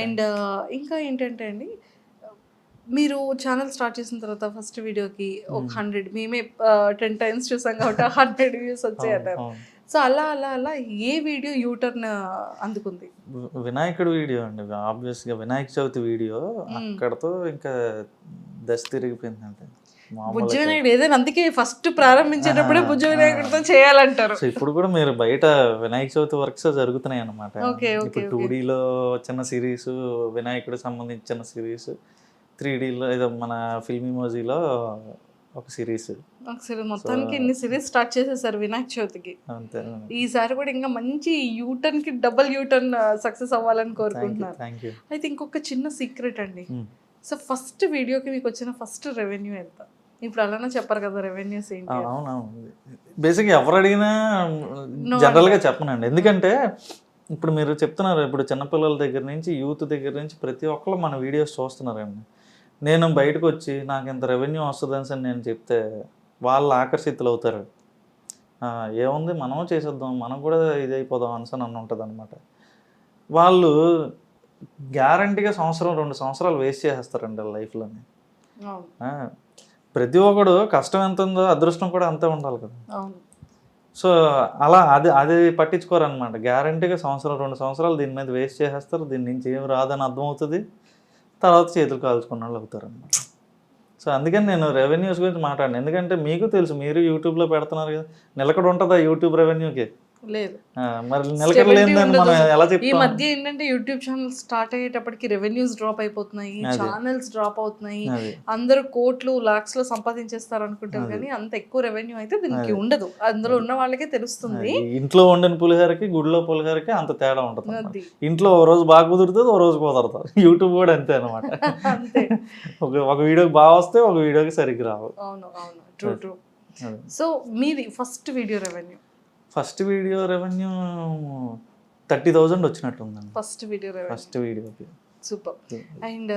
And ఇంకా ఏంటంటే అండి మీరు ఛానల్ స్టార్ట్ చేసిన తర్వాత ఫస్ట్ వీడియోకి ఒక హండ్రెడ్ మేమే టెన్ టైమ్స్ చూసాం కాబట్టి హండ్రెడ్ వ్యూస్ వచ్చాయి అన్నారు. సో అలా అలా అలా ఏ వీడియో యూటర్న్ అందుకుంది? వినాయకుడు వీడియో అండి ఆబ్వియస్గా వినాయక చవితి వీడియో అక్కడతో ఇంకా దశ తిరిగిపోయింది అంటే బుజ్జ వినాయకుడు ఏదైనా అందుకే ఫస్ట్ ప్రారంభించేటప్పుడే బుజ్జ వినాయకుడితో చేయాలంటారు. సో ఇప్పుడు కూడా మీరు బయట వినాయక చవితి వర్క్స్ జరుగుతున్నాయి okay, ఇప్పుడు టూ డీలో చిన్న సిరీస్ వినాయకుడికి సంబంధించిన సిరీస్ త్రీ డీలో ఏదో మన ఫిల్మ్ ఇమోజీలో ఒక సిరీస్ ఒకసారి మొత్తానికి ఇన్ని సిరీస్ స్టార్ట్ చేసేసారు వినాయక చవితికి. ఈసారి కూడా ఇంకా మంచి యూటర్న్కి డబుల్ యూటర్న్ సక్సెస్ అవ్వాలని యూ అయితే ఇంకొక చిన్న సీక్రెట్ అండి. సో ఫస్ట్ వీడియోకి మీకు వచ్చిన ఫస్ట్ రెవెన్యూ ఎంత? ఇప్పుడు అలానే చెప్పరు కదా రెవెన్యూస్. అవునవును. బేసిక్గా ఎవరు అడిగినా జనరల్గా చెప్పనండి. ఎందుకంటే ఇప్పుడు మీరు చెప్తున్నారు ఇప్పుడు చిన్నపిల్లల దగ్గర నుంచి యూత్ దగ్గర నుంచి ప్రతి ఒక్కరు మన వీడియోస్ చూస్తున్నారండి. నేను బయటకు వచ్చి నాకు ఇంత రెవెన్యూ వస్తుందని అని నేను చెప్తే వాళ్ళు ఆకర్షితులు అవుతారు. ఏముంది? మనం చేసేద్దాం. మనం కూడా ఇది అయిపోదాం అని అని ఉంటుంది అనమాట వాళ్ళు గ్యారంటీగా సంవత్సరం రెండు సంవత్సరాలు వేస్ట్ చేసేస్తారండి లైఫ్లోని ప్రతి ఒక్కడు కష్టం ఎంత ఉందో అదృష్టం కూడా అంతే ఉండాలి కదా. సో అలా అది అది పట్టించుకోరు అనమాట గ్యారంటీగా సంవత్సరం రెండు సంవత్సరాలు దీని మీద వేస్ట్ చేసేస్తారు. దీని నుంచి ఏం రాదని అర్థమవుతుంది. తర్వాత చేతులు కాల్చుకున్న వాళ్ళు అవుతారు అనమాట సో అందుకని నేను రెవెన్యూస్ గురించి మాట్లాడిన. ఎందుకంటే మీకు తెలుసు మీరు యూట్యూబ్లో పెడుతున్నారు కదా. నిలకడ ఉంటుందా యూట్యూబ్ రెవెన్యూకి? లేదు. మరి మనం. ఎలా ఈ మధ్య ఏంటంటే యూట్యూబ్ ఛానల్ స్టార్ట్ అయ్యేటప్పటికి రెవెన్యూస్ డ్రాప్ అయిపోతున్నాయి ఛానల్స్ డ్రాప్ అవుతున్నాయి. అది. అందరూ కోట్లు లాక్స్లో సంపాదించేస్తారు అనుకుంటారు కానీ అంత ఎక్కువ రెవెన్యూ అయితే దీనికి ఉండదు. అందులో ఉన్న వాళ్ళకే తెలుస్తుంది. ఇంట్లో వండిన పులిహోరకి గుడిలో పులిహోరకి అంత తేడా ఉంటుంది ఇంట్లో ఓ రోజు బాగా కుదురుతుంది ఓ రోజు కుదరదు. యూట్యూబ్ కూడా అంతే అనమాట ఒక ఒక వీడియోకి బాగా వస్తే ఒక వీడియోకి సరిగ్గా రావు. అవును అవును. True true. సో మీది first video revenue first video revenue thirty thousand వచ్చినట్టు ఉందండి ఫస్ట్ వీడియో ఫస్ట్ వీడియోకి సూపర్. అండ్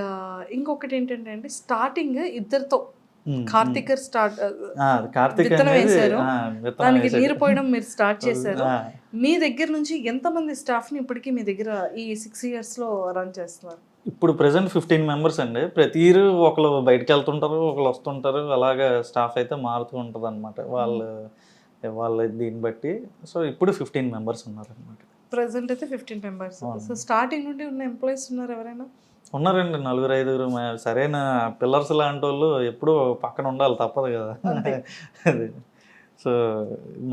ఇంకొకటి ఏంటంటే అండి స్టార్టింగ్ ఇద్దరితో. ఉమ్, కార్తికర్ స్టార్ట్ కార్తీక్ వేశారు. దానికి. నీరు పోయడం మీరు స్టార్ట్ చేశారు. మీ దగ్గర నుంచి ఎంతమంది స్టాఫ్ని ఇప్పటికీ మీ దగ్గర ఈ సిక్స్ ఇయర్స్లో రన్ చేస్తున్నారు? ఇప్పుడు ప్రెసెంట్ ఫిఫ్టీన్ మెంబర్స్ అండి. ప్రతి ఇయర్ ఒకళ్ళు బయటకు వెళ్తుంటారు ఒకళ్ళు వస్తుంటారు. అలాగా స్టాఫ్ అయితే మారుతూ ఉంటుంది అనమాట వాళ్ళు వాళ్ళ దీన్ని బట్టి. సో ఇప్పుడు ఫిఫ్టీన్ మెంబర్స్ ఉన్నారు అనమాట ప్రెసెంట్ అయితే ఫిఫ్టీన్ మెంబర్స్. సో స్టార్టింగ్ నుండి ఉన్న ఎంప్లాయీస్ ఉన్నారు ఎవరైనా? ఉన్నారండి నలుగురు ఐదుగురు. సరైన పిల్లర్స్ లాంటి వాళ్ళు ఎప్పుడూ పక్కన ఉండాలి తప్పదు కదా. అది. సో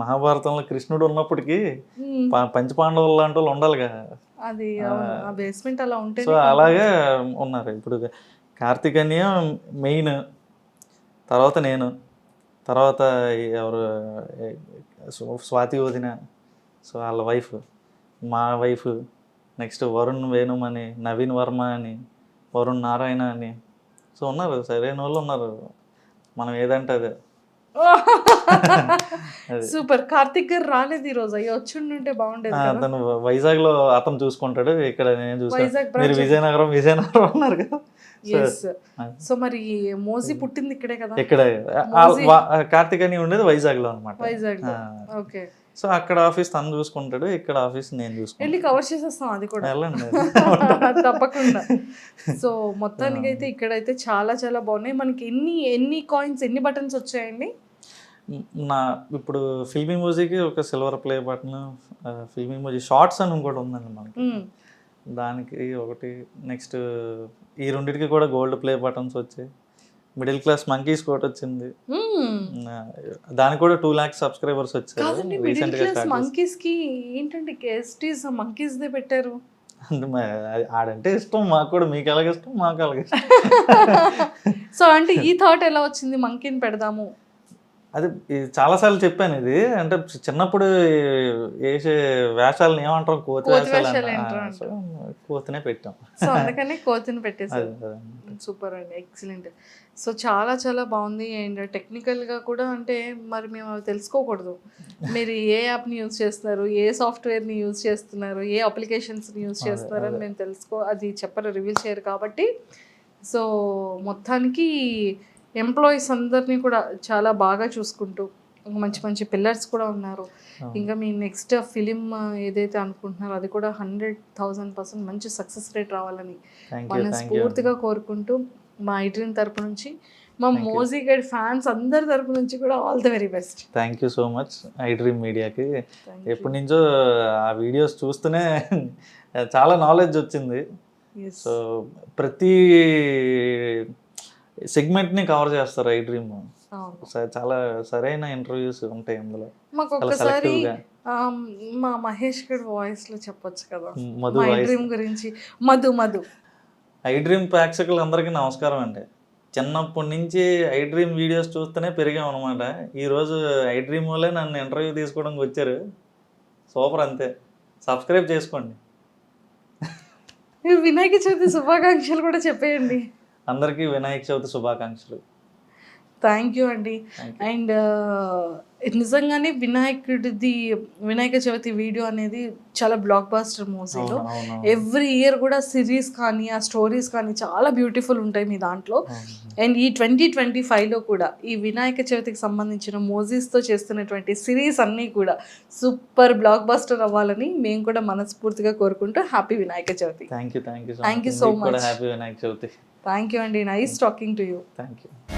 మహాభారతంలో కృష్ణుడు ఉన్నప్పటికీ పంచపాండవులు లాంటి వాళ్ళు ఉండాలి కదా అది బేస్మెంట్ అలా ఉంటే సో అలాగే ఉన్నారు. ఇప్పుడు కార్తీక్ మెయిన్ తర్వాత నేను. తర్వాత ఎవరు స్వాతి వదిన సో వాళ్ళ వైఫ్ మా వైఫ్ నెక్స్ట్ వరుణ్ వేణుమ్ అని నవీన్ వర్మ అని వరుణ్ నారాయణ అని సో ఉన్నారు సరైన వాళ్ళు ఉన్నారు మనం ఏదంటే అదే అది. సూపర్. కార్తిక్ గారు రాలేదు ఈ రోజు. అయ్యో వచ్చి ఉంటే బాగుండేది అతను వైజాగ్లో అతను చూసుకుంటాడు. ఇక్కడ నేను చూసుకుంటాను. మీరు. విజయనగరం విజయనగరం ఉన్నారు కదా. సో మరి మోజీ పుట్టింది ఇక్కడే కదా? ఇక్కడ. కార్తిక్ అని ఉండేది వైజాగ్లో అనమాట వైజాగ్ ఓకే. సో అక్కడ ఆఫీస్ తను చూసుకుంటాడు ఇక్కడ ఆఫీస్ నేను చూసుకుంటాను. వెళ్ళి కవర్ చేసేస్తాం అది కూడా. వెళ్ళండి. తప్పకుండా. సో మొత్తానికి అయితే ఇక్కడైతే చాలా చాలా బాగున్నాయి. మనకి ఎన్ని ఎన్ని కాయిన్స్ ఎన్ని బటన్స్ వచ్చాయండి? నా ఇప్పుడు ఫిల్మీ మ్యూజిక్ ఒక silver play button filmy music shorts అని ఇంకోటి ఉందండి మనకి. దానికి ఒకటి నెక్స్ట్ ఈ రెండింటికి కూడా గోల్డ్ ప్లే బటన్స్ వచ్చాయి. మిడిల్ క్లాస్ మంకీస్ కూడా వచ్చింది. దానికి కూడా టూ ల్యాక్స్ సబ్స్క్రైబర్స్ వచ్చారు రీసెంట్గా మంకీస్కి ఏంటంటే కేస్టీస్ మంకీస్ దే పెట్టారు? ఆడంటే ఇష్టం మాకు కూడా మీకు ఎలాగ ఇష్టం మాకు అలాగే ఇష్టం. సో అంటే ఈ థాట్ ఎలా వచ్చింది? మంకీని పెడదాము. అది చాలాసార్లు చెప్పాను ఇది. అంటే చిన్నప్పుడు వేసే వేషాలను ఏమంటారు? కోతి వేషాలు కోతినే పెట్టాం. సో అందుకనే కోతిని అదన్నమాట. సూపర్ అండి ఎక్సలెంట్. సో చాలా చాలా బాగుంది. అండ్ టెక్నికల్గా కూడా అంటే మరి మేము అవి తెలుసుకోకూడదు. మీరు ఏ యాప్ని యూజ్ చేస్తున్నారు? ఏ సాఫ్ట్వేర్ని యూజ్ చేస్తున్నారు? ఏ అప్లికేషన్స్ని యూజ్ చేస్తున్నారు అని మేము తెలుసుకో అది చెప్పరు రివీల్ చేయరు కాబట్టి. సో మొత్తానికి ఎంప్లాయీస్ అందరినీ కూడా చాలా బాగా చూసుకుంటూ మంచి మంచి పిల్లర్స్ కూడా ఉన్నారు. ఇంకా మీ నెక్స్ట్ ఫిలిం ఏదైతే అనుకుంటున్నారో అది కూడా హండ్రెడ్ థౌజండ్ పర్సెంట్ మంచి సక్సెస్ రేట్ రావాలని మనస్ఫూర్తిగా కోరుకుంటూ మా ఐడ్రీమ్ తరపు నుంచి మా మోజీ గైడ్ ఫ్యాన్స్ అందరి తరపు నుంచి కూడా all the very best thank you so much I dream మీడియాకి ఎప్పటి నుంచో ఆ వీడియోస్ చూస్తూనే చాలా నాలెడ్జ్ వచ్చింది. సో ప్రతి సెగ్మెంట్ని కవర్ చేస్తారు ఐ డ్రీమ్. చాలా సరైన ఇంటర్వ్యూస్ ఉంటాయి అందులో మాకు మా మహేష్ గడ్ వాయిస్లో చెప్పొచ్చు కదా. మధు వాయిస్ డ్రీమ్ గురించి. మధు మధు. ఐ డ్రీమ్ ప్రేక్షకులందరికీ నమస్కారం అండి. చిన్నప్పటి నుంచి ఐ డ్రీమ్ వీడియోస్ చూస్తూనే పెరిగాం అనమాట ఈరోజు ఐ డ్రీమ్ వాళ్ళే నన్ను ఇంటర్వ్యూ తీసుకోవడానికి వచ్చారు. సూపర్ అంతే. సబ్స్క్రైబ్ చేసుకోండి. వినాయక చవితి శుభాకాంక్షలు కూడా చెప్పేయండి. అందరికీ వినాయక చవితి శుభాకాంక్షలు. థ్యాంక్ యూ అండి. అండ్ నిజంగానే వినాయకుడిది వినాయక చవితి వీడియో అనేది చాలా బ్లాక్ బాస్టర్ మూవీలో. ఎవ్రీ ఇయర్ కూడా సిరీస్ కానీ ఆ స్టోరీస్ కానీ చాలా బ్యూటిఫుల్ ఉంటాయి మీ దాంట్లో. అండ్ ఈ ట్వంటీ ట్వంటీ ఫైవ్లో కూడా ఈ వినాయక చవితికి సంబంధించిన మోజీస్తో చేస్తున్నటువంటి సిరీస్ అన్నీ కూడా సూపర్ బ్లాక్ బాస్టర్ అవ్వాలని మేము కూడా మనస్ఫూర్తిగా కోరుకుంటూ happy Vinayaka Chavithi. Thank you thank you కూడా much. Happy Vinayaka Chavithi. Thank you అండి nice talking to you thank you